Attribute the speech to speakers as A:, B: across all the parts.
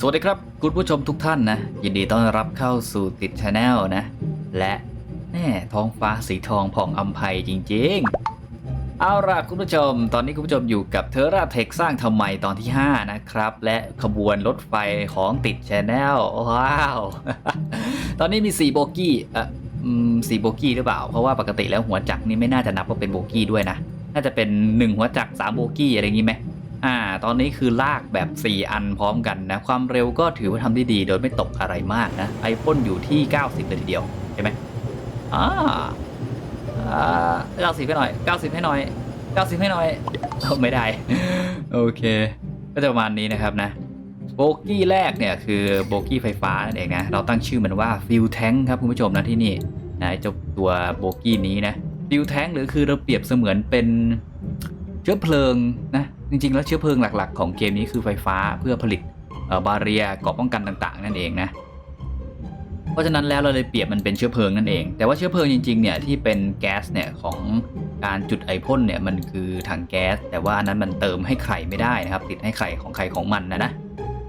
A: สวัสดีครับคุณผู้ชมทุกท่านนะ ยินดีต้อนรับเข้าสู่ติดชาแนลนะ และแน่ท้องฟ้าสีทองผ่องอำไพจริงๆ เอาล่ะคุณผู้ชม ตอนนี้คุณผู้ชมอยู่กับเทอร่าเทคสร้างทำไมตอนที่ 5 นะครับ และขบวนรถไฟของติดชาแนลว้าว ตอนนี้มี 4 โบกี้เอ่อสี่โบกี้หรือเปล่า เพราะว่าปกติแล้วหัวจักรนี่ไม่น่าจะนับว่าเป็นโบกี้ด้วยนะ น่าจะเป็น 1 หัวจักร3โบกี้อะไรอย่างงี้ไหม อ่า ตอนนี้คือลากแบบ 4 อันพร้อมกันนะ ความเร็วก็ถือว่าทำได้ดีโดยไม่ตกอะไรมากนะไอพ่นอยู่ที่ 90 เลยทีเดียว ใช่ไหมอ่าอ่า90ให้หน่อย 90 ให้หน่อย 90 ให้หน่อยเอาไม่ได้ โอเค ก็จะประมาณนี้นะครับนะ โบกี้แรกเนี่ยคือโบกี้ไฟฟ้านั่นเองนะ เราตั้งชื่อมันว่าฟิลแทงครับคุณผู้ชมนะที่นี่นะเจ้าตัวโบกี้นี้นะฟิลแทงหรือคือเราเปรียบเสมือนเป็น เชื้อเพลิงนะจริงๆ แล้วเชื้อเพลิงหลักๆ ของเกมนี้คือไฟฟ้าเพื่อผลิตเอ่อบาเรียเกราะป้องกันต่างๆ นั่นเองนะเพราะฉะนั้นแล้วเราเลยเปรียบมันเป็นเชื้อเพลิงนั่นเอง แต่ว่าเชื้อเพลิงจริงๆเนี่ยที่เป็นแก๊สเนี่ยของการจุดไอพ่นเนี่ยมันคือถังแก๊ส แต่ว่าอันนั้นมันเติมให้ไข่ไม่ได้นะครับ ติดให้ไข่ของใครของมันนะนะ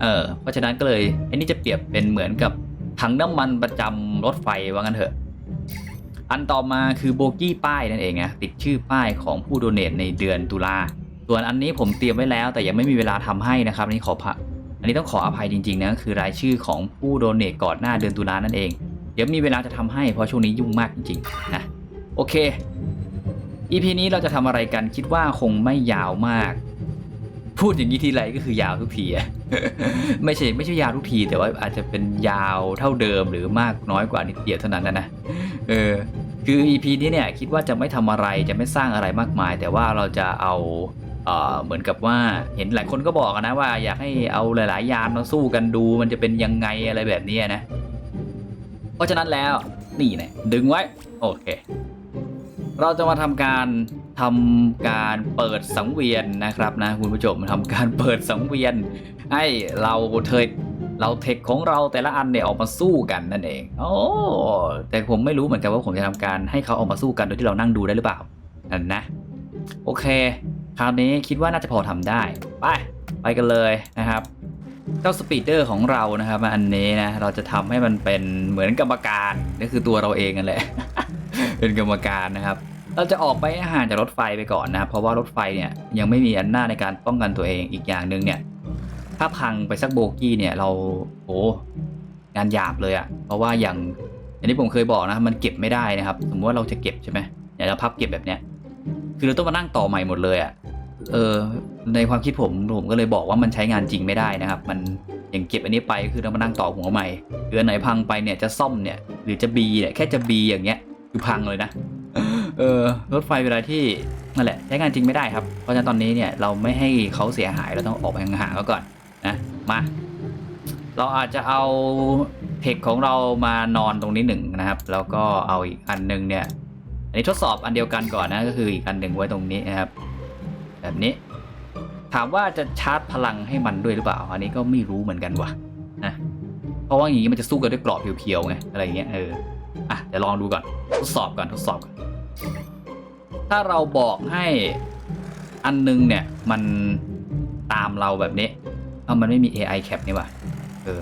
A: เออเพราะฉะนั้นก็เลยไอ้นี่จะเปรียบเป็นเหมือนกับถังน้ำมันประจำรถไฟว่างั้นเถอะ อันต่อมาคือโบกี้ป้ายนั่นเองนะติดชื่อป้ายของผู้โดเนทในเดือนตุลาส่วนอันนี้ผมเตรียมไว้แล้ว แต่ยังไม่มีเวลาทำให้นะครับอันนี้ขอพะอันนี้ต้องขออภัยจริงๆนะคือรายชื่อของผู้โดเนทก่อนหน้าเดือนตุลานั่นเองเดี๋ยวมีเวลาจะทำให้เพราะช่วงนี้ยุ่งมากจริงๆนะโอเค EP นี้เราจะทำอะไรกันคิดว่าคงไม่ยาวมาก พูดอย่างนี้ทีไรก็คือยาวทุกทีอะไม่ใช่ไม่ใช่ยาวทุกที แต่ว่าอาจจะเป็นยาวเท่าเดิมหรือมากน้อยกว่านิดเดียวเท่านั้นนะนะเออคือ EP นี้เนี่ยคิดว่าจะไม่ทำอะไรจะไม่สร้างอะไรมากมาย แต่ว่าเราจะเอาเหมือนกับว่าเห็นหลายคนก็บอกนะว่าอยากให้เอาหลาย ๆ ยานมาสู้กันดู มันจะเป็นยังไงอะไรแบบนี้นะ เพราะฉะนั้นแล้วนี่นี่ยดึงไว้ โอเค เราจะมาทำการ ทำการเปิดสังเวียนนะครับนะคุณผู้ชมทำการเปิดสังเวียน ให้เราเทยเราเทคของเราแต่ละอันเนี่ยออกมาสู้กันนั่นเอง โอ้แต่ผมไม่รู้เหมือนกันว่าผมจะทำการให้เขาออกมาสู้กันโดยที่เรานั่งดูได้หรือเปล่านั่นนะ โอเค คราวนี้คิดว่าน่าจะพอทำได้ ไป ไปกันเลยนะครับเจ้าสปีดเดอร์ของเรานะครับอันนี้นะเราจะทำให้มันเป็นเหมือนกรรมการก็คือตัวเราเองกันแหละเป็นกรรมการนะครับ เราจะออกไปให้ห่างจากรถไฟไปก่อนนะเพราะว่ารถไฟเนี่ยยังไม่มีอันหน้าในการป้องกันตัวเองอีกอย่างหนึ่งเนี่ยถ้าพังไปสักโบกี้เนี่ยเราโอ้งานหยาบเลยอะ่ะเพราะว่าอย่างอย่างที่ผมเคยบอกนะมันเก็บไม่ได้นะครับ สมมติว่าเราจะเก็บใช่ไหมอยากจะพับเก็บแบบเนี้ยคือเราต้องมานั่งต่อใหม่หมดเลยอะ่ะเออในความคิดผมผมก็เลยบอกว่ามันใช้งานจริงไม่ได้นะครับ มันอย่างเก็บอันนี้ไปคือเรามานั่งต่อหัวใหม่หรือนไหนพังไปเนี่ยจะซ่อมเนี่ยหรือจะบีเนี่ยแค่จะบีอย่างเงี้ยคือพังเลยนะ เออรถไฟเวลาที่นั่นแหละใช้งานจริงไม่ได้ครับ เพราะฉะนั้นตอนนี้เนี่ยเราไม่ให้เขาเสียหายเราต้องออกไปห่างๆเขาก่อนนะมาเราอาจจะเอาเทคของเรามานอนตรงนี้หนึ่งนะครับ แล้วก็เอาอีกอันหนึงเนี่ยอันนี้ทดสอบอันเดียวกันก่อนนะก็คืออีกอันหนึ่งไว้ตรงนี้นะครับ แบบนี้ ถามว่าจะชาร์จพลังให้มันด้วยหรือเปล่า อันนี้ก็ไม่รู้เหมือนกันว่ะนะเพราะว่าอย่างนี้มันจะสู้กันด้วยกรอบเพียวๆไงอะไรอย่างเงี้ยเออ อะเดี๋ยวลองดูก่อนทดสอบก่อนทดสอบก่อนถ้าเราบอกให้อันนึงเนี่ยมันตามเราแบบนี้เอามันไม่มี AI cap นี่ว่ะเออ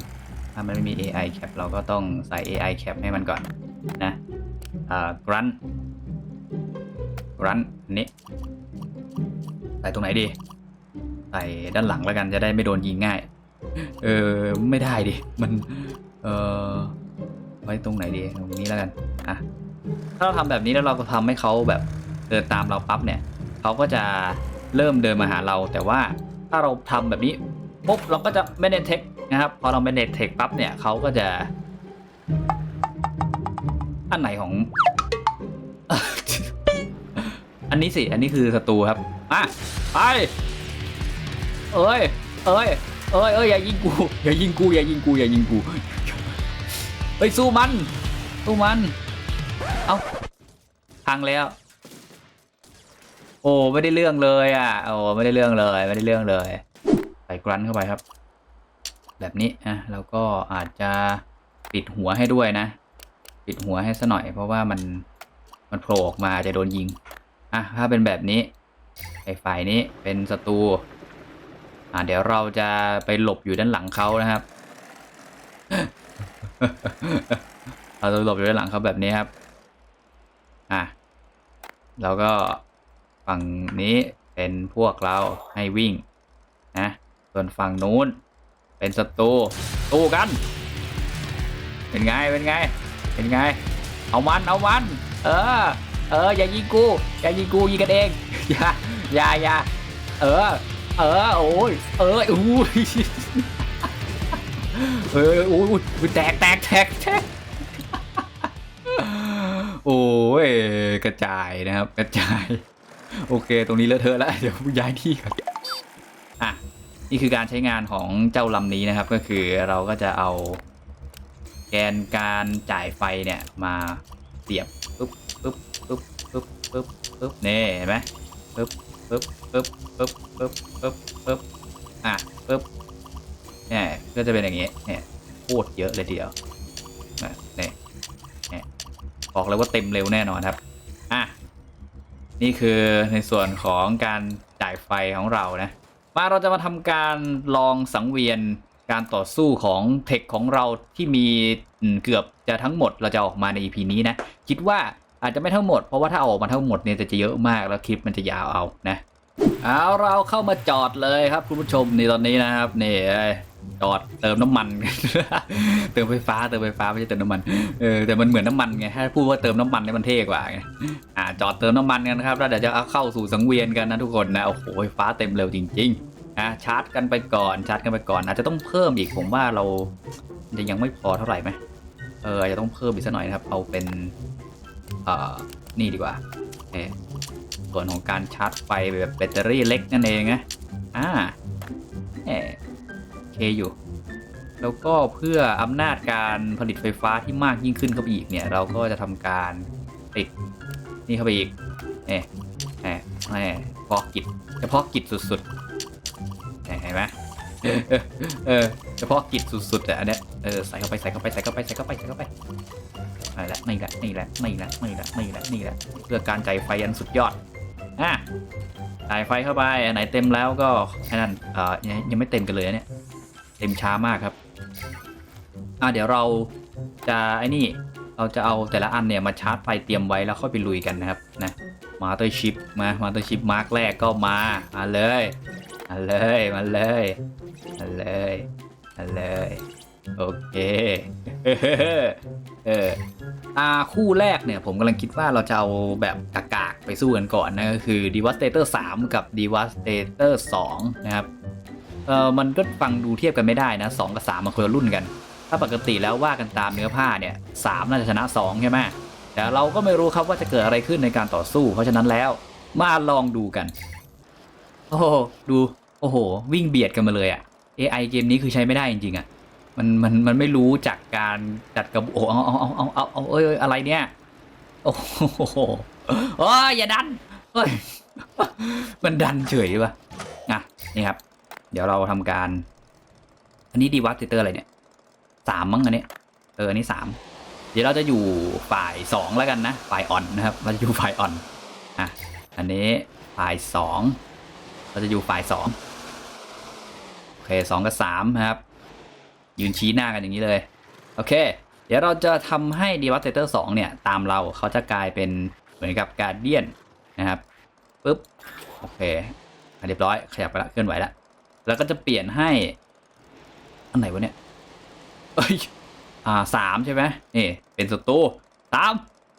A: ถ้ามันไม่มี AI cap เราก็ต้องใส่ AI cap ให้มันก่อนนะอ่า grunt grunt อันนี้ใส่ตรงไหนดีใส่ด้านหลังแล้วกันจะได้ไม่โดนยิงง่าย เออไม่ได้ดิ มัน เออ ไว้ตรงไหนดีตรงนี้แล้วกันอะถ้าเราทำแบบนี้แล้วเราก็ทำให้เขาแบบเดินตามเราปั๊บเนี่ยเขาก็จะเริ่มเดินมาหาเรา แต่ว่าถ้าเราทำแบบนี้ปุ๊บเราก็จะไม่เน้นเทคนะครับพอเราไม่เน้นเทคปั๊บเนี่ยเขาก็จะ อันไหนของ อันนี้สิ อันนี้คือศัตรูครับมาไปเอ้ยเอ้ยเอ้ยเอ้ยอย่ายิงกูอย่ายิงกูอย่ายิงกูอย่ายิงกู เฮ้ยสู้มัน สู้มัน เอ้าพังแล้ว โอ้ไม่ได้เรื่องเลยอะ โอ้ไม่ได้เรื่องเลย ไม่ได้เรื่องเลยใส่กรันเข้าไปครับ แบบนี้อะแล้วก็อาจจะปิดหัวให้ด้วยนะ ปิดหัวให้ซะหน่อย เพราะว่ามันมันโผล่ออกมาจะโดนยิงอะถ้าเป็นแบบนี้ไอ้ฝ่ายนี้เป็นศัตรูอ่าเดี๋ยวเราจะไปหลบอยู่ด้านหลังเขานะครับ เราจะหลบอยู่ด้านหลังเขาแบบนี้ครับ อะแล้วก็ฝั่งนี้เป็นพวกเราให้วิ่งนะส่วนฝั่งนู้นเป็นศัตรูสู้กัน เป็นไงเป็นไง เป็นไง เอามันเอามัน เออ เอออย่ายิงกูอย่ายิงกูยิงกันเองอย่าอย่าอย่าเออ เออโอ้ยเอออู้ย เออโอ้ยอุ๊ยแตกแตกแตกแตกโอ้ยกระจายนะครับ กระจาย โอเค ตรงนี้เลอะเทอะแล้ว เดี๋ยวย้ายที่ก่อนอะ นี่คือการใช้งานของเจ้าลำนี้นะครับ ก็คือเราก็จะเอาแกนการจ่ายไฟเนี่ยมาเสียบปึ๊บปึ๊บปึ๊บปึ๊บปึ๊บปึ๊บนี่เห็นไหมปึ๊บปึ๊บปึ๊บปึ๊บปึ๊บปึ๊บปึ๊บอะปึ๊บ เนี่ยก็จะเป็นอย่างงี้เนี่ยโคตรเยอะเลยทีเดียวนะเนี่ยเนี่ยบอกเลยว่าเต็มเร็วแน่นอนครับอะนี่คือในส่วนของการจ่ายไฟของเรานะมาเราจะมาทำการลองสังเวียนการต่อสู้ของเทคของเราที่มีเกือบจะทั้งหมดเราจะออกมาใน EP นี้นะ คิดว่าอาจจะไม่ทั้งหมดเพราะว่าถ้าอาออกมาทั้งหมดเนี่ยจะเยอะมากแล้วคลิปมันจะยาวเอานะเอาเราเข้ามาจอดเลยครับคุณผู้ชมในตอนนี้นะครับนี่ จอดเติมน้ำมันเติมไฟฟ้าเติมไฟฟ้าไม่ใช่เติมน้ำมันเออแต่มันเหมือนน้ำมันไงถ้าพูดว่าเติมน้ำมันเนี่ยมันเท่กว่าไงอ่าจอดเติมน้ำมันกันนะครับแล้วเดี๋ยวจะเอาเข้าสู่สังเวียนกันนะทุกคนนะโอ้โหไฟฟ้าเต็มเร็วจริงๆนะชาร์จกันไปก่อนชาร์จกันไปก่อนอาจจะต้องเพิ่มอีกผมว่าเราจะยังไม่พอเท่าไหร่ไหมเอออาจจะต้องเพิ่มอีกสักหน่อยนะครับเอาเป็นเอ่อนี่ดีกว่าเออส่วนของการชาร์จไฟแบบแบตเตอรี่เล็กนั่นเองนะอ่าเออ เคอยู่ แล้วก็เพื่ออำนาจการผลิตไฟฟ้าที่มากยิ่งขึ้นเข้าไปอีกเนี่ย เราก็จะทำการติดนี่เข้าไปอีกเออเออเออเฉพาะกิจเฉพาะกิจสุดๆเห็นไหมเออเฉพาะกิจสุดๆอะอันเนี้ยเออใส่เข้าไปใส่เข้าไปใส่เข้าไปใส่เข้าไปใส่เข้าไปนี่แหละนี่แหละนี่แหละนี่แหละนี่แหละนี่ละนี่ละเพื่อการจ่ายไฟอันสุดยอดอะจ่ายไฟเข้าไปอันไหนเต็มแล้วก็แค่นั้นเอ่อยังไม่เต็มกันเลยเนี่ย เต็มช้ามากครับอะเดี๋ยวเราจะไอ้นี่เราจะเอาแต่ละอันเนี่ยมาชาร์จไฟเตรียมไว้แล้วค่อยไปลุยกันนะครับนะมาตอร์ชิปมามาตอร์ชิปมาร์กแรกก็มามาเลยมาเลยมาเลยมาเลยมาเลยโอเคเอออาคู่แรกเนี่ยผมกำลังคิดว่าเราจะเอาแบบกากๆไปสู้กันก่อนนะก็คือ Devastator 3 กับ Devastator 2 นะครับ เออมันก็ฟังดูเทียบกันไม่ได้นะ2กับ3มันคนละรุ่นกัน ถ้าปกติแล้วว่ากันตามเนื้อผ้าเนี่ย3น่าจะชนะ2ใช่ไหมแต่เราก็ไม่รู้ครับว่าจะเกิดอะไรขึ้นในการต่อสู้ เพราะฉะนั้นแล้วมาลองดูกัน โอ้โหดูโอ้โห วิ่งเบียดกันมาเลยอะ AI เกมนี้คือใช้ไม่ได้จริงๆอะมันมันมันไม่รู้จากการจัดกระบโอ้เอาเอาเอาเอาเอาเอาเอ้ยเอ้ยอะไรเนี่ยโอ้โหโอ้ยอย่าดันเฮ้ยมันดันเฉยปะอะนี่ครับ เดี๋ยวเราทำการ อันนี้ดีวัตเตอร์อะไรเนี่ยสามมั้งอันนี้เอออันนี้สามเดี๋ยวเราจะอยู่ฝ่ายสองแล้วกันนะฝ่ายอ่อนนะครับ เราจะอยู่ฝ่ายอ่อนอะอันนี้ฝ่ายสองเราจะอยู่ฝ่ายสองโอเคสองกับสามนะครับยืนชี้หน้ากันอย่างนี้เลย โอเค เดี๋ยวเราจะทำให้ Devastator 2เนี่ย ตามเราเขาจะกลายเป็นเหมือนกับการเดียนนะครับปุ๊บโอเคเรียบร้อยขยับไปละเคลื่อนไหวละ แล้วก็จะเปลี่ยนให้ อันไหนวะเนี่ยเอ้ยอ่าสามใช่ไหมนี่เป็นศัตรูสาม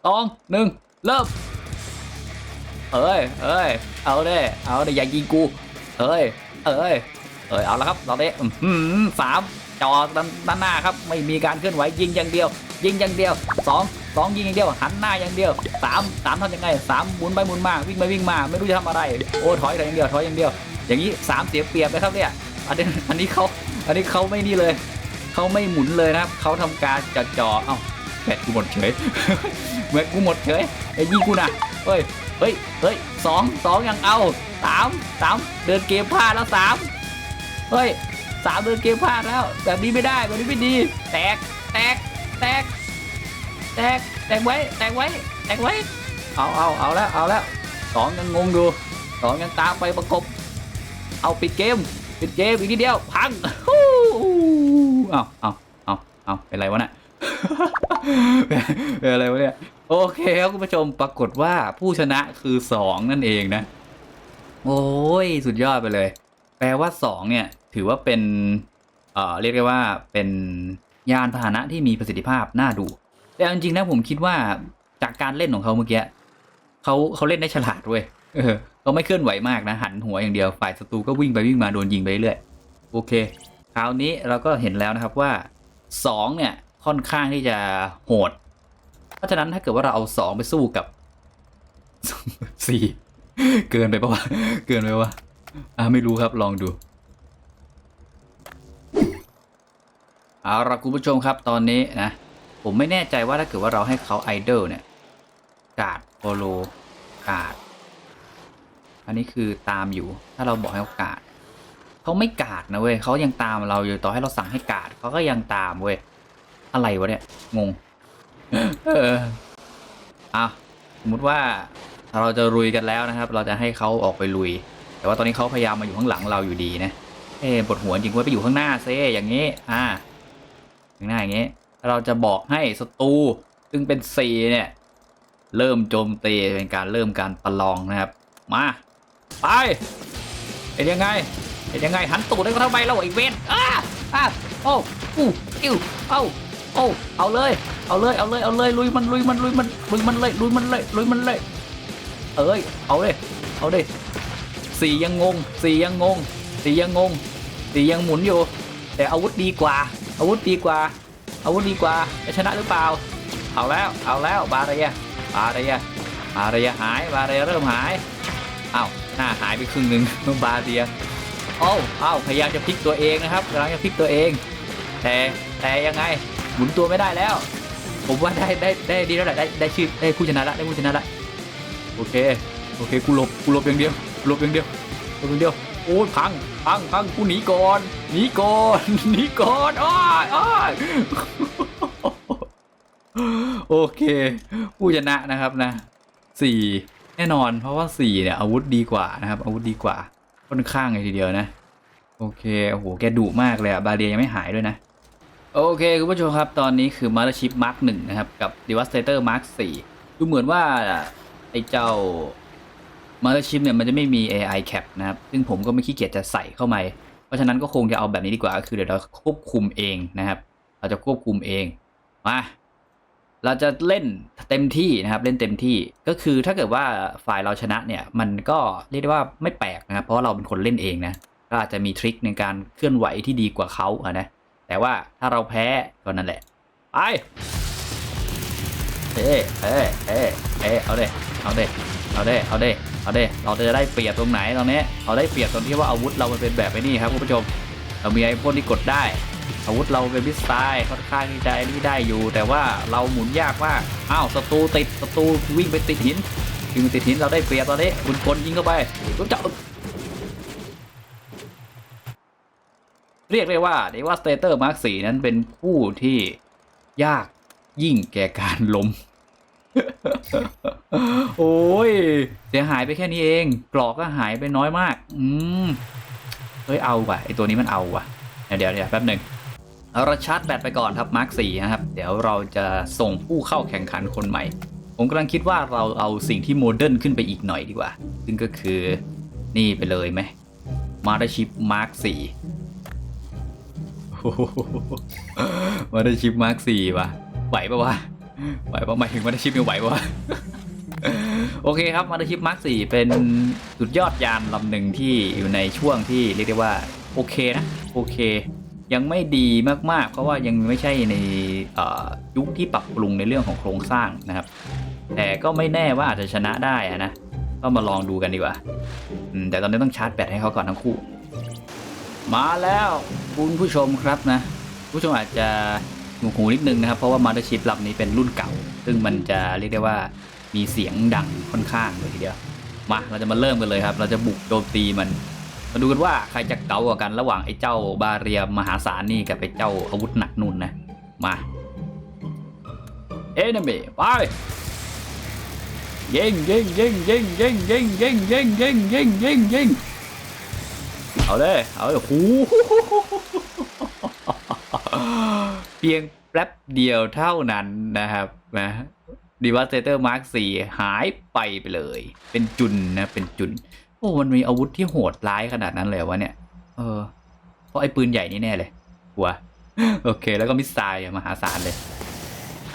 A: สองหนึ่งเริ่มเอ้ยเอ้ยเอาเด้เอาเด้อย่ายิงกูเอ้ยเอ้ยเอ้ยเอาละครับเราได้อื้อหือสามจอด้านด้านหน้าครับไม่มีการเคลื่อนไหวยิงอย่างเดียว ยิงอย่างเดียวสองสองยิงอย่างเดียวหันหน้าอย่างเดียวสามสามทำยังไงสามหมุนไปหมุนมาวิ่งไปวิ่งมาไม่รู้จะทำอะไรโอ้ถอยแต่อย่างเดียวถอยอย่างเดียว อย่างนี้สามเสียเปรียบเลยครับเนี่ยอันนี้อันนี้เขาอันนี้เขาไม่นี่เลยเขาไม่หมุนเลยนะครับเขาทำการจ่อจ่อเอ้าแบตกูหมดเฉยแบตกูหมดเฉยไอ้ยิงกูนะเฮ้ยเฮ้ยเฮ้ยสองสองยังเอาสามสามเดินเกมพลาดแล้วสามเฮ้ยสามเดินเกมพลาดแล้วแบบนี้ไม่ได้แบบนี้ไม่ดีแตกแตกแตกแตกแตกไว้แตกไว้แตกไว้เอาเอาเอาแล้วเอาแล้วสองยังงงอยู่สองยังตามไปประกบ เอาปิดเกม ปิดเกมอีกนิดเดียว พังเอาเอาเอาเอาเป็นไรวะน่ะเป็นอะไรวะเนี่ย โอเคครับคุณผู้ชมปรากฏว่าผู้ชนะคือสองนั่นเองนะ โอ้ย สุดยอดไปเลย แปลว่าสองเนี่ย ถือว่าเป็น เอ่อ เรียกได้ว่าเป็นยานพาหนะที่มีประสิทธิภาพน่าดู แต่จริงๆนะผมคิดว่าจากการเล่นของเขาเมื่อกี้เขาเขาเล่นได้ฉลาดเว้ย เขาไม่เคลื่อนไหวมากนะ หันหัวอย่างเดียวฝ่ายศัตรูก็วิ่งไปวิ่งมาโดนยิงไปเรื่อยโอเค คราวนี้เราก็เห็นแล้วนะครับว่าสองเนี่ยค่อนข้างที่จะโหด เพราะฉะนั้นถ้าเกิดว่าเราเอาสองไปสู้กับสี่เกินไปปะวะเกินไปวะอ่าไม่รู้ครับลองดูเอาละคุณผู้ชมครับตอนนี้นะ ผมไม่แน่ใจว่าถ้าเกิดว่าเราให้เขาไอดอลเนี่ย กาดโปโลกาด อันนี้คือตามอยู่ ถ้าเราบอกให้เขากาดเขาไม่กาดนะเว้ยเขายังตามเราอยู่ต่อให้เราสั่งให้กาดเขาก็ยังตามเว้ยอะไรวะเนี่ยงงเอออะสมมติว่าเราจะลุยกันแล้วนะครับ เราจะให้เขาออกไปลุย แต่ว่าตอนนี้เขาพยายามมาอยู่ข้างหลังเราอยู่ดีนะเอ้ปวดหัวจริงว่าไปอยู่ข้างหน้าเซ่อย่างนี้ อ่าข้างหน้าอย่างนี้ เราจะบอกให้ศัตรูซึ่งเป็นซีเนี่ย เริ่มโจมตีเป็นการเริ่มการประลองนะครับ มา ไปเป็นยังไงเป็นยังไงหันตูดได้ก็เท่าไปแล้วไอ้เวนอ้าอ้าโอ้อู้อิ้วเอ้าโอ้เอาเลย เอาเลยเอาเลยเอาเลยลุยมันลุยมันลุยมันลุยมันเลยลุยมันเลยลุยมันเลยเอ้ยเอาเลยเอาเลยสี่ยังงงสี่ยังงงสี่ยังงงสี่ยังหมุนอยู่ แต่อาวุธดีกว่า อาวุธดีกว่า อาวุธดีกว่าจะชนะหรือเปล่า เอาแล้วเอาแล้วบาเรียบาเรียบาเรียหายบาเรียเริ่มหายอ้าว หน้าหายไปครึ่งหนึ่งบาเรียโอ้าเอ้าพยายามจะพลิกตัวเองนะครับกำลังจะพลิกตัวเอง แต่แต่ยังไงหมุนตัวไม่ได้แล้ว ผมว่าได้ได้ได้ดีแล้วแหละได้ได้ชื่อได้ผู้ชนะละได้ผู้ชนะละโอเคโอเคกูหลบกูหลบอย่างเดียวกูหลบอย่างเดียวหลบอย่างเดียวโอ้ยพังพังพังกูหนีก่อนหนีก่อนหนีก่อนอ้ายอ้ายโอเค ผู้ชนะนะครับนะสี่ แน่นอนเพราะว่าสี่เนี่ยอาวุธดีกว่านะครับ อาวุธดีกว่าค่อนข้างเลยทีเดียวนะ โอเคโอ้โหแกดุมากเลยอะบาเรียยังไม่หายด้วยนะ โอเคคุณผู้ชมครับตอนนี้คือ Mothership Mark 1นะครับ กับ Devastator Mark 4ดูเหมือนว่าไอ้เจ้า Mothership เนี่ยมันจะไม่มี AI cap นะครับ ซึ่งผมก็ไม่ขี้เกียจจะใส่เข้ามาเพราะฉะนั้นก็คงจะเอาแบบนี้ดีกว่าก็คือเดี๋ยวเราควบคุมเองนะครับ เราจะควบคุมเองมา เราจะเล่นเต็มที่นะครับ เล่นเต็มที่ก็คือถ้าเกิดว่าฝ่ายเราชนะเนี่ยมันก็เรียกได้ว่าไม่แปลกนะครับ เพราะเราเป็นคนเล่นเองนะก็อาจจะมีทริคในการเคลื่อนไหวที่ดีกว่าเขาอะนะแต่ว่าถ้าเราแพ้ก็นั่นแหละไปเอ้เอ้เอ้เอ้เอาเด้เอาเด้เอาเด้เอาเด้เอาเด้เราจะได้เปรียบตรงไหนตรงนี้เราได้เปรียบตรงที่ว่าอาวุธเรามันเป็นแบบไอ้นี่ครับคุณผู้ชม เรามีไอ้พวกที่กดได้ อาวุธเราเป็นพิสไตล์ค่อนข้างที่จะไอ้นี่ได้อยู่ แต่ว่าเราหมุนยากมากอ้าวศัตรูติดศัตรูวิ่งไปติดหินวิ่งไปติดหินเราได้เปรียบตอนนี้คุณคนยิงเข้าไปรู้จักเรียกได้ว่าเดว่าสเตเตอร์มาร์คสีนั้นเป็นผู้ที่ยากยิ่งแก่การล้ม โอ้ย เสียหายไปแค่นี้เอง กรอกก็หายไปน้อยมาก อืม เฮ้ยเอาว่ะไอตัวนี้มันเอาว่ะ เดี๋ยวเดี๋ยวแป๊บหนึ่ง เราชาร์จแบตไปก่อนครับมาร์คสี่นะครับ เดี๋ยวเราจะส่งผู้เข้าแข่งขันคนใหม่ ผมกำลังคิดว่าเราเอาสิ่งที่โมเดิร์นขึ้นไปอีกหน่อยดีกว่า ซึ่งก็คือนี่ไปเลยไหมมาร์ชิปมาร์คสี่มาได้ชิปมาร์คสี่ว่ะไหวปะวะไหวปะหมายถึงมาได้ชิปยังไหวปะวะโอเคครับมาได้ชิปมาร์คสี่เป็นสุดยอดยานลำหนึ่งที่อยู่ในช่วงที่เรียกได้ว่า โอเคนะ โอเค ยังไม่ดีมากๆ เพราะว่ายังไม่ใช่ในยุคที่ปรับปรุงในเรื่องของโครงสร้างนะครับ แต่ก็ไม่แน่ว่าอาจจะชนะได้อะนะก็มาลองดูกันดีกว่าแต่ตอนนี้ต้องชาร์จแบตให้เขาก่อนทั้งคู่ มาแล้วคุณผู้ชมครับนะ ผู้ชมอาจจะหูหูนิดนึงนะครับ เพราะว่ามา t ตชิ p ลำนี้เป็นรุ่นเก่า ซึ่งมันจะเรียกได้ว่ามีเสียงดังค่อนข้างเลยทีเดียว มาเราจะมาเริ่มกันเลยครับ เราจะบุกโจมตีมัน มาดูกันว่าใครจะเก่ากว่ากันระหว่างไอ้เจ้าบาเรียมหาศาลนี่กับไอ้เจ้าอาวุธหนักนุ่นนะ มาเอนเมไปยิงยิงยิงยิงยิงยิงยิงยิงยิงยิงยิงยิงเอาเลยเอาเลยโอ้โหเพียงแป๊บเดียวเท่านั้นนะครับนะดีวัสเตเตอร์มาร์คสี่หายไปไปเลย เป็นจุนนะเป็นจุน โอ้มันมีอาวุธที่โหดร้ายขนาดนั้นเลยวะเนี่ย เออ เพราะไอ้ปืนใหญ่นี่แน่เลย หัว โอเค แล้วก็มิสไซล์มหาศาลเลย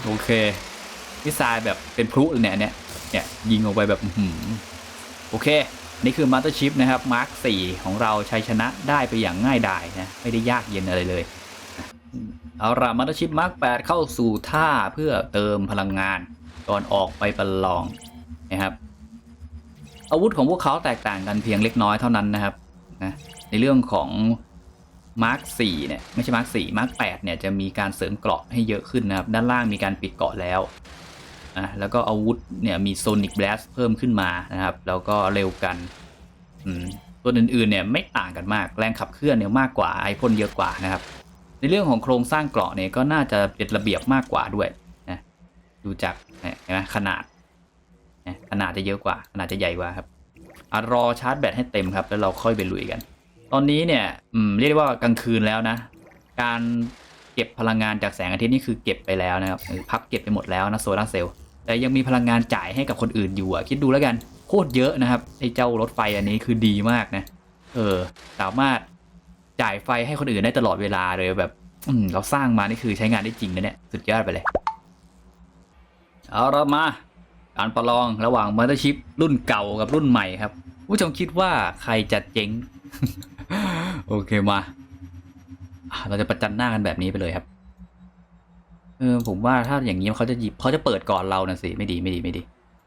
A: โอเค มิสไซล์แบบเป็นพลุเลยเนี่ยเนี่ย เนี่ยยิงออกไปแบบหือโอเค นี่คือมาสเตอร์ชิพนะครับ มาร์ค4ของเราชัยชนะได้ไปอย่างง่ายดายนะ ไม่ได้ยากเย็นอะไรเลย เอาละมาสเตอร์ชิพมาร์ค8เข้าสู่ท่าเพื่อเติมพลังงาน ก่อนออกไปประลองนะครับ อาวุธของพวกเขาแตกต่างกันเพียงเล็กน้อยเท่านั้นนะครับนะในเรื่องของมาร์ค4เนี่ยไม่ใช่มาร์ค4มาร์ค8เนี่ยจะมีการเสริมเกราะให้เยอะขึ้นนะครับ ด้านล่างมีการปิดเกราะแล้วอะแล้วก็อาวุธเนี่ยมีโซนิก l a s เพิ่มขึ้นมานะครับ แล้วก็เร็วกันอตัวอื่นๆเนี่ยไม่ต่างกันมากแรงขับเคลื่อนเนี่ยมากกว่าไอพ่นเยอะกว่านะครับ ในเรื่องของโครงสร้างเกราะเนี่ยก็น่าจะเป็นระเบียบมากกว่าด้วยนะดูจากเห็นไหมขนาด ขนาดจะเยอะกว่าขนาดจะใหญ่กว่าครับอรอชาร์จแบตให้เต็มครับแล้วเราค่อยไปลุยกัน ตอนนี้เนี่ยเรียกได้ว่ากลางคืนแล้วนะ การเก็บพลังงานจากแสงอาทิตย์นี่คือเก็บไปแล้วนะครับเออพับเก็บไปหมดแล้วนะโซลาร์เซลล์แต่ยังมีพลังงานจ่ายให้กับคนอื่นอยู่อะคิดดูแล้วกันโคตรเยอะนะครับไอ้เจ้ารถไฟอันนี้คือดีมากนะเออสามารถจ่ายไฟให้คนอื่นได้ตลอดเวลาเลยแบบอืมเราสร้างมานี่คือใช้งานได้จริงนะเนี่ยสุดยอดไปเลย เอาละมา การประลองระหว่างมอเตอร์ชิพรุ่นเก่ากับรุ่นใหม่ครับผู้ชมคิดว่าใครจะเจ๊ง โอเคมาเราจะประจันหน้ากันแบบนี้ไปเลยครับเออผมว่าถ้าอย่างนี้เขาจะหยิบเขาจะเปิดก่อนเรานะสิไม่ดีไม่ดีไม่ดี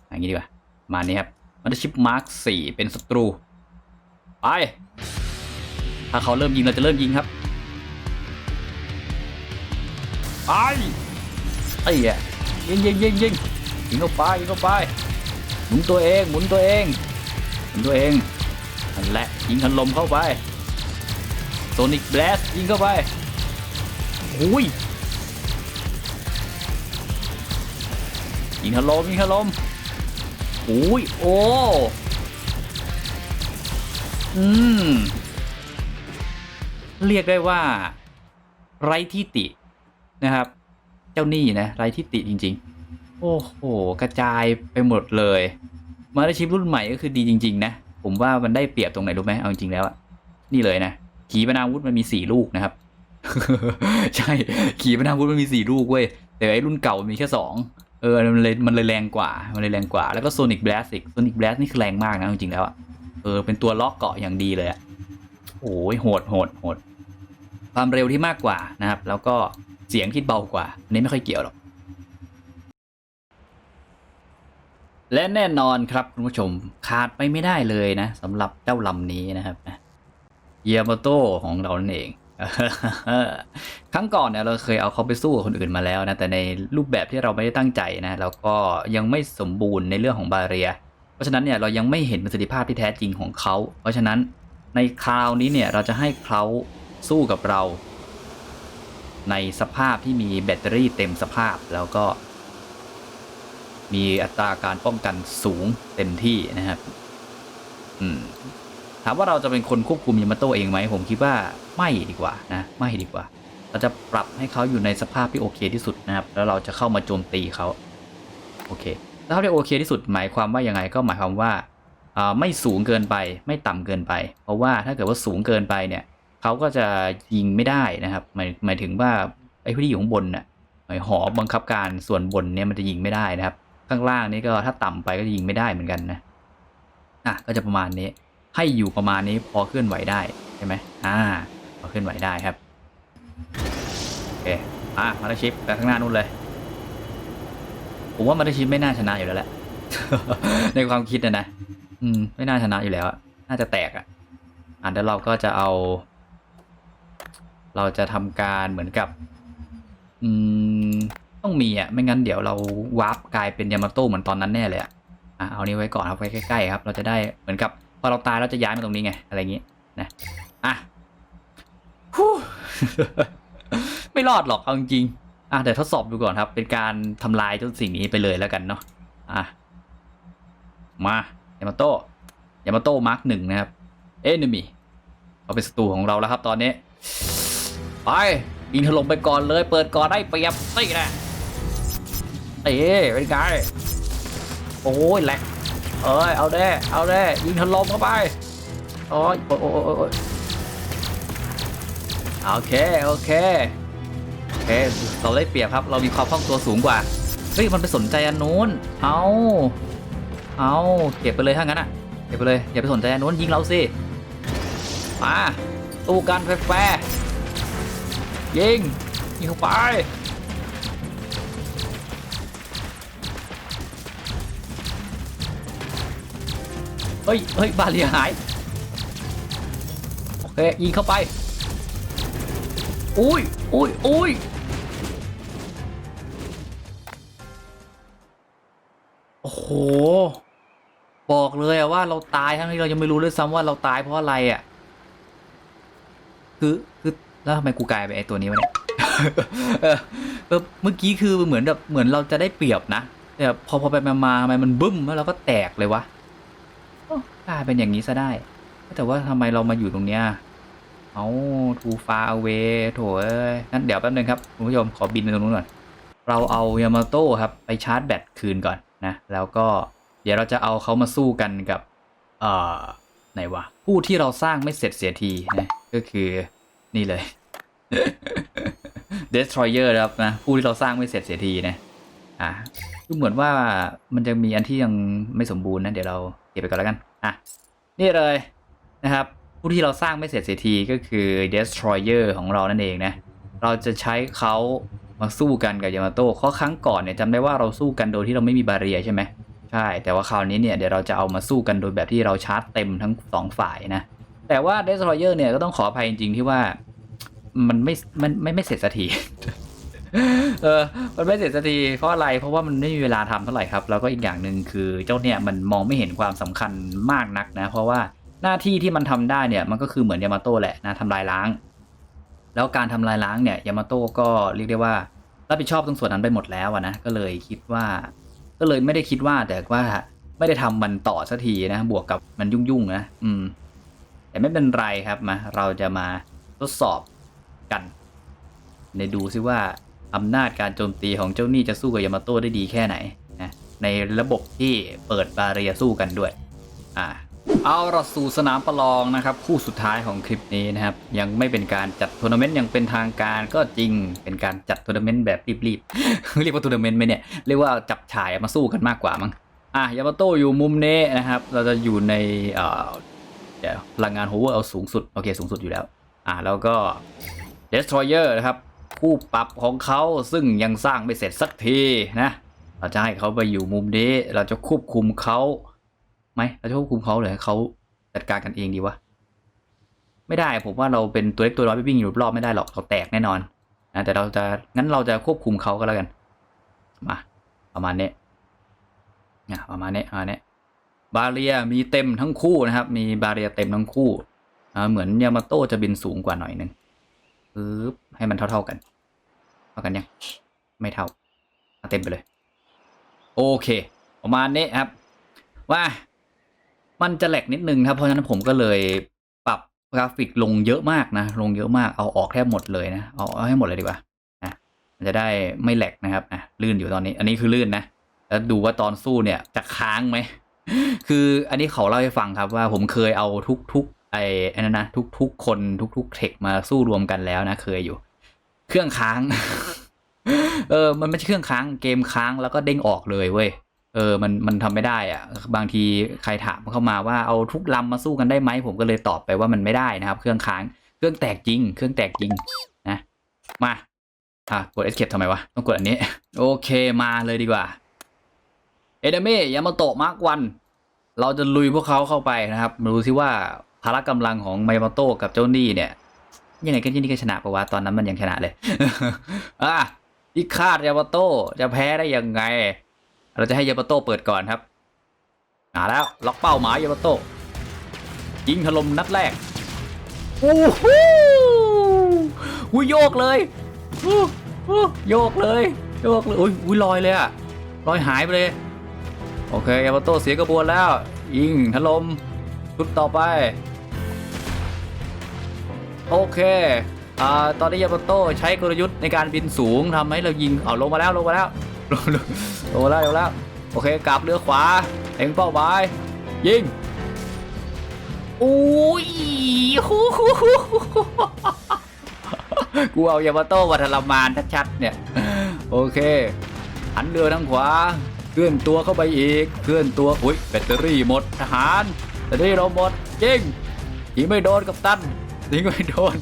A: อย่างนี้ดีกว่ามานี่ครับมอเตอร์ชิพมาร์คสี่เป็นศัตรูไปถ้าเขาเริ่มยิงเราจะเริ่มยิงครับไปไอ้เหี้ยยิงยิงยิงยิง ยิงเข้าไปยิงเข้าไป หมุนตัวเองหมุนตัวเองหมุนตัวเองนั่นแหละยิงทันลมเข้าไปโซนิกแบลสยิงเข้าไปโอ้ยยิงทันลมยิงทันลมโอ้ยโอ้อืมเรียกได้ว่า ไร้ที่ตินะครับ เจ้าหนี้นะไร้ที่ติจริง ๆ โอ้โห กระจายไปหมดเลยมาได้ชิปรุ่นใหม่ก็คือดีจริง ๆ นะ ผมว่ามันได้เปรียบตรงไหนรู้ไหมเอาจริงแล้วอะนี่เลยนะ ขีปนาวุธมันมีสี่ลูกนะครับ ใช่ ขีปนาวุธมันมีสี่ลูกเว้ย แต่ไอ้รุ่นเก่ามันมีแค่สองเออ มันเลยมันเลยแรงกว่า มันเลยแรงกว่า แล้วก็โซนิกแบลสอีกโซนิกแบลสนี่คือแรงมากนะจริงๆแล้วอะเออ เป็นตัวล็อกเกาะอย่างดีเลยอะโอ้ยโหดโหดโหด ความเร็วที่มากกว่านะครับ แล้วก็เสียงที่เบากว่าอันนี้ไม่ค่อยเกี่ยวหรอก และแน่นอนครับคุณผู้ชมขาดไปไม่ได้เลยนะสำหรับเจ้าลำนี้นะครับเยามาโตของเรานั่นเอง ครั้งก่อนเนี่ยเราเคยเอาเขาไปสู้กับคนอื่นมาแล้วนะ แต่ในรูปแบบที่เราไม่ได้ตั้งใจนะแล้วก็ยังไม่สมบูรณ์ในเรื่องของบาเรีย เพราะฉะนั้นเนี่ยเรายังไม่เห็นประสิทธิภาพที่แท้จริงของเขา เพราะฉะนั้นในคราวนี้เนี่ยเราจะให้เขาสู้กับเรา ในสภาพที่มีแบตเตอรี่เต็มสภาพแล้วก็ มีอัตราการป้องกันสูงเต็มที่นะครับ อืม ถามว่าเราจะเป็นคนควบคุมยามาโตเองไหม ผมคิดว่าไม่ดีกว่านะไม่ดีกว่า เราจะปรับให้เขาอยู่ในสภาพที่โอเคที่สุดนะครับ แล้วเราจะเข้ามาโจมตีเขาโอเคแล้วเขาที่โอเคที่สุดหมายความว่ายังไงก็หมายความว่าไม่สูงเกินไปไม่ต่ำเกินไป เพราะว่าถ้าเกิดว่าสูงเกินไปเนี่ยเขาก็จะยิงไม่ได้นะครับ หมายหมายถึงว่าไอ้ผู้ที่อยู่ข้างบนน่ะหมายหอบังคับการส่วนบนเนี่ยมันจะยิงไม่ได้นะครับ ข้างล่างนี้ก็ถ้าต่ำไปก็ยิงไม่ได้เหมือนกันนะอะก็จะประมาณนี้ ให้อยู่ประมาณนี้พอเคลื่อนไหวได้ใช่ไหมอ่าพอเคลื่อนไหวได้ครับโอเคอะมาตชิปไปข้างหน้านู่นเลยผมว่ามาตชิปไม่น่าชนะอยู่แล้วแหละ ในความคิดนะนะอืมไม่น่าชนะอยู่แล้วน่าจะแตกอะอะเดี๋ยวเราก็จะเอา เราจะทำการเหมือนกับ อืม ต้องมีอะไม่งั้นเดี๋ยวเราวาร์ปกลายเป็นยามาโต้เหมือนตอนนั้นแน่เลยอะอะเอานี้ไว้ก่อนครับไว้ใกล้ๆครับ เราจะได้เหมือนกับพอเราตายเราจะย้ายมาตรงนี้ไงอะไรอย่างงี้นะอะฮู้ไม่รอดหรอกเอาจริงๆอะเดี๋ยวทดสอบดูก่อนครับ เป็นการทำลายเจ้าสิ่งนี้ไปเลยแล้วกันเนาะอะมายามาโต้ยามาโต้มาร์กหนึ่งนะครับเอนมีเขาเป็นศัตรูของเราแล้วครับตอนนี้ ไปยิงถล่มไปก่อนเลย เปิดก่อนได้เปรียบนี่นะ เอ๊เป็นไงโอ้ยแหลกเอ้ยเอาแน่เอาแน่ยิงถล่มเข้าไปโอ้ยโอ้ยโอ้ยโอเคโอเคโอเคเราได้เปรียบครับ เรามีความคล่องตัวสูงกว่าเฮ้ยมันไปสนใจอันนู้นเอาเอาเก็บไปเลยถ้างั้นอะเก็บไปเลยอย่าไปสนใจอันนู้นยิงเราสิมาตู้กันแฟร์ยิงยิงเข้าไป เฮ้ยเฮ้ยบาเรียหาย โอเค ยิงเข้าไป อุ้ยอุ้ยอุ้ยโอ้โห บอกเลยอะว่าเราตายทั้งที่เรายังไม่รู้ด้วยซ้ำว่าเราตายเพราะอะไรอะคือ คือ แล้วทำไมกูกลายเป็นไอตัวนี้วะเนี่ยเออเมื่อกี้คือเหมือนแบบเหมือนเราจะได้เปรียบนะแต่พอพอไปมาทำไมมันบึ้มแล้วเราก็แตกเลยวะ กลายเป็นอย่างนี้ซะได้ แต่ว่าทำไมเรามาอยู่ตรงเนี้ยเอาทูฟาเวโถเอ้ยงั้นเดี๋ยวแป๊บนึงครับคุณผู้ชมขอบินไปตรงนู้นก่อน เราเอายามาโต้ครับไปชาร์จแบตคืนก่อนนะ แล้วก็เดี๋ยวเราจะเอาเขามาสู้กันกับ เอ่อไหนวะ ผู้ที่เราสร้างไม่เสร็จเสียทีนะก็คือนี่เลย Destroyer ครับนะ ผู้ที่เราสร้างไม่เสร็จเสียทีนะ อะดูเหมือนว่ามันจะมีอันที่ยังไม่สมบูรณ์นะ เดี๋ยวเราเก็บไปก่อนแล้วกัน อะ นี่เลยนะครับผู้ที่เราสร้างไม่เสร็จเสียทีก็คือ Destroyer ของเรานั่นเองนะ เราจะใช้เขามาสู้กันกับยามาโต้เพราะครั้งก่อนเนี่ยจำได้ว่าเราสู้กันโดยที่เราไม่มีบาเรียใช่ไหมใช่ แต่ว่าคราวนี้เนี่ยเดี๋ยวเราจะเอามาสู้กันโดยแบบที่เราชาร์จเต็มทั้งสองฝ่ายนะ แต่ว่า Destroyer เนี่ยก็ต้องขออภัยจริงๆที่ว่ามันไม่ มันไม่ไม่เสร็จสักที เออ มันไม่เสร็จสักทีเพราะอะไรเพราะว่ามันไม่มีเวลาทำเท่าไหร่ครับ แล้วก็อีกอย่างหนึ่งคือเจ้าเนี่ยมันมองไม่เห็นความสำคัญมากนักนะ เพราะว่าหน้าที่ที่มันทำได้เนี่ยมันก็คือเหมือนยามาโต้แหละนะทำลายล้าง แล้วการทำลายล้างเนี่ยยามาโต้ก็เรียกได้ว่ารับผิดชอบตรงส่วนนั้นไปหมดแล้วนะก็เลยคิดว่า ก็เลยไม่ได้คิดว่าแต่ว่าไม่ได้ทำมันต่อสักทีนะ บวกกับมันยุ่งๆนะอืม แต่ไม่เป็นไรครับมาเราจะมาทดสอบกันในดูซิว่า อำนาจการโจมตีของเจ้าหนี้จะสู้กับยามาโต้ได้ดีแค่ไหนนะในระบบที่เปิดบาเรียสู้กันด้วยอ่าเอาเราสู่สนามประลองนะครับคู่สุดท้ายของคลิปนี้นะครับ ยังไม่เป็นการจัดทัวร์นาเมนต์ย่างเป็นทางการก็จริงเป็นการจัดทัวร์นาเมนต์แบบรีบๆเรียกว่าทัวร์นาเมนต์ไหมเนี่ยเรียกว่าจับฉายมาสู้กันมากกว่ามั้งอะยามาโต้อยู่มุมนี้นะครับ เราจะอยู่ในเอ่อเดี๋ยวพลังงานโฮเวอร์เอาสูงสุด โอเค สูงสุดอยู่แล้ว อะแล้วก็ Destroyer นะครับ ผู้ปรับของเขาซึ่งยังสร้างไม่เสร็จสักทีนะเราจะให้เขาไปอยู่มุมนี้ เราจะควบคุมเขาไหมเราจะควบคุมเขาหรือให้เขาจัดการกันเองดีวะไม่ได้ผมว่าเราเป็นตัวเล็กตัวน้อยไปวิ่งอยู่รอบๆไม่ได้หรอกเขาแตกแน่นอนนะแต่เราจะงั้นเราจะควบคุมเขาก็แล้วกันมาประมาณนี้นะประมาณนี้ประมาณนี้บาเรียมีเต็มทั้งคู่นะครับ มีบาเรียเต็มทั้งคู่เหมือนยามาโต้จะบินสูงกว่าหน่อยนึง ปึ๊บให้มันเท่าๆกันเท่ากันยังไม่เท่าเาเต็มไปเลย โอเค ประมาณนี้ครับ ว่ามันจะแหลกนิดนึงครับเพราะฉะนั้นผมก็เลยปรับกราฟิกลงเยอะมากนะ ลงเยอะมากเอาออกแทบหมดเลยนะเอาเอาให้หมดเลยดีกว่านะมันจะได้ไม่แหลกนะครับอะลื่นอยู่ตอนนี้ อันนี้คือลื่นนะแล้วดูว่าตอนสู้เนี่ยจะค้างไหมคืออันนี้เขาเล่าให้ฟังครับว่าผมเคยเอาทุกๆ ไอ้อ้นั่นนะทุก ๆ คนทุก ๆ เทคมาสู้รวมกันแล้วนะเคยอยู่ เครื่องค้าง เออ มันไม่ใช่เครื่องค้างเกมค้างแล้วก็เด้งออกเลยเว้ยเออ มัน มันทำไม่ได้อะบางทีใครถามเข้ามาว่าเอาทุกลำมาสู้กันได้ไหม ผมก็เลยตอบไปว่ามันไม่ได้นะครับ เครื่องค้าง เครื่องแตกจริง เครื่องแตกจริงนะ มา อะ กด escape ทำไมวะ ต้องกดอันนี้ โอเค มาเลยดีกว่า เอเดเมยามาโตะมาร์กวัน เราจะลุยพวกเขาเข้าไปนะครับ มาดูซิว่า พละกำลังของไมายามาโตะกับเจ้านี่เนี่ย ยังไงกันที่นี่ก็ชนะปะวะตอนนั้นมันยังชนะเลยอะอีคาดยามาโตะจะแพ้ได้ยังไง เราจะให้ยามาโตะเปิดก่อนครับมาแล้วล็อกเป้าหมายยามาโตะยิงถล่มนัดแรกโอ้โหอุ้ยโยกเลยโยกเลยโยกเลยอุ้ยลอยเลยอะลอยหายไปเลย โอเคยามาโตะเสียกระบวนแล้ว ยิงถล่ม ชุดต่อไป โอเคอ่าตอนนี้ยามาโต้ใช้กลยุทธ์ในการบินสูงทำให้เรายิงเอาลงมาแล้วลงมาแล้วลงลงมาแล้วลงมาแล้วโอเคกลับเรือขวาเอ็งเป้าหมายยิงอุ้ยฮู้ฮู้ฮู้ฮู้กูเอายามาโต้มาทรมานชัดๆเนี่ยโอเคหันเรือทางขวา เคลื่อนตัวเข้าไปอีก เคลื่อนตัวอุ้ยแบตเตอรี่หมดทหาร แต่ที่เราหมดยิงยิงไม่โดนกับตันยิงไม่โดน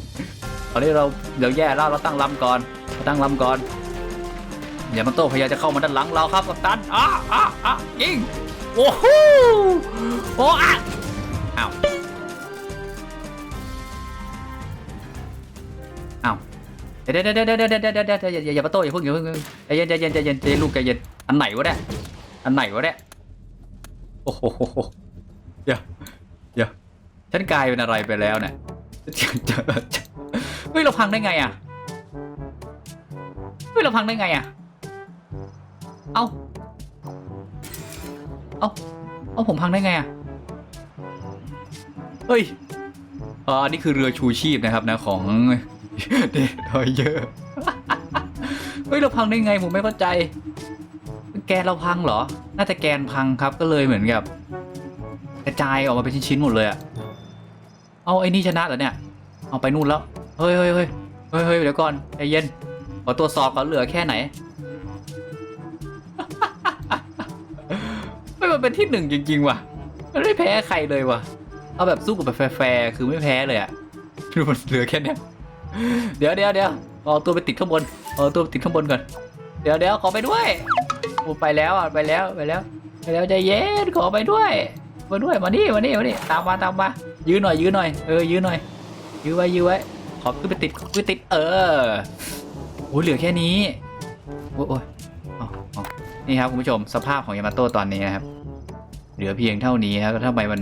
A: ตอนนี้เราเดี๋ยวแย่แล้วเราตั้งลำก่อนตั้งลำก่อนอย่ามันโตพยายามจะเข้ามาด้านหลังเราครับกับตันอ้าอ้าอ้ายิงโอ้โหโอ้อะอ้าวอ้าวเดี๋ยวเดี๋ยวเดี๋ยวเดี๋ยวเดี๋ยวเดี๋ยวอย่าอย่ามาโต้อย่าพิ่งอย่าพิ่งใจเย็นใจเย็นใจเย็นใจเย็นลูกใจเย็นอันไหนวะเนี่ยอันไหนวะเนี่ยโอ้โห เดี๋ยวเดี๋ยวฉันกลายเป็นอะไรไปแล้วเนี่ยเฮ้ยเราพังได้ไงอะเฮ้ยเราพังได้ไงอะ เอาเอาเอาผมพังได้ไงอะ เฮ้ยอันนี้คือเรือชูชีพนะครับนะของเดทอยเยอะ เฮ้ยเราพังได้ไงผมไม่เข้าใจ แกนเราพังเหรอ น่าจะแกนพังครับก็เลยเหมือนกับ กระจายออกมาเป็นชิ้นๆหมดเลยอะเอาไอ้นี่ชนะเหรอเนี่ย เอาไปนู่นแล้ว เฮ้ยเฮ้ยเฮ้ยเฮ้ยเฮ้ยเดี๋ยวก่อนใจเย็น ขอตรวจสอบก่อนเหลือแค่ไหนไม่มันเป็นที่หนึ่งจริง ๆ ว่ะ มันไม่แพ้ใครเลยว่ะ เอาแบบสู้กับแบบแฟร์คือไม่แพ้เลยอะดูมันเหลือแค่เนี้ยเดี๋ยวเดี๋ยวเดี๋ยวเอาตัวไปติดข้างบน เอาตัวไปติดข้างบนก่อน เดี๋ยวเดี๋ยวขอไปด้วยโอ้ไปแล้วอะไปแล้วไปแล้ว ไปแล้วใจเย็นขอไปด้วย มาด้วยมานี่มานี่มานี่ตามมาตามมายื้อหน่อยยื้อหน่อยเออยื้อหน่อยยื้อไว้ยื้อไว้ขอขึ้นไปติดขึ้นไปติดเออโอ้เหลือแค่นี้โอ้ยโอ้ยเอาเอนี่ครับคุณผู้ชมสภาพของยามาโต้ตอนนี้นะครับ เหลือเพียงเท่านี้ครับทำไมมัน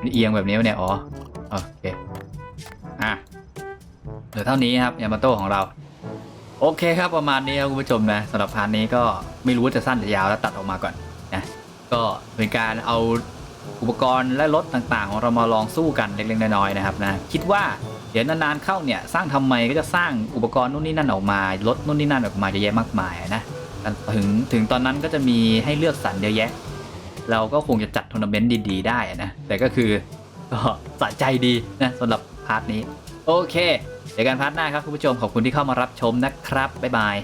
A: มันเอียงแบบนี้เนี่ยอ๋อโอเคอะเหลือเท่านี้ครับยามาโต้ของเราโอเคครับประมาณนี้ครับคุณผู้ชมนะสำหรับพาร์ทนี้ก็ไม่รู้ว่าจะสั้นจะยาวแล้วตัดออกมาก่อนนะก็เป็นการเอา อุปกรณ์และรถต่างๆของเรามาลองสู้กันเล็กๆน้อยๆนะครับนะคิดว่าเดี๋ยวนานๆเข้าเนี่ยสร้างทำไมก็จะสร้างอุปกรณ์นู่นนี่นั่นออกมารถนู่นนี่นั่นออกมาเยอะแยะมากมายนะถึงถึงตอนนั้นก็จะมีให้เลือกสรรเยอะแยะ เราก็คงจะจัดทัวร์นาเมนต์ดีๆได้นะแต่ก็คือก็สะใจดีนะสำหรับพาร์ทนี้ โอเคเจอกันพาร์ทหน้าครับคุณผู้ชมขอบคุณที่เข้ามารับชมนะครับบ๊ายบาย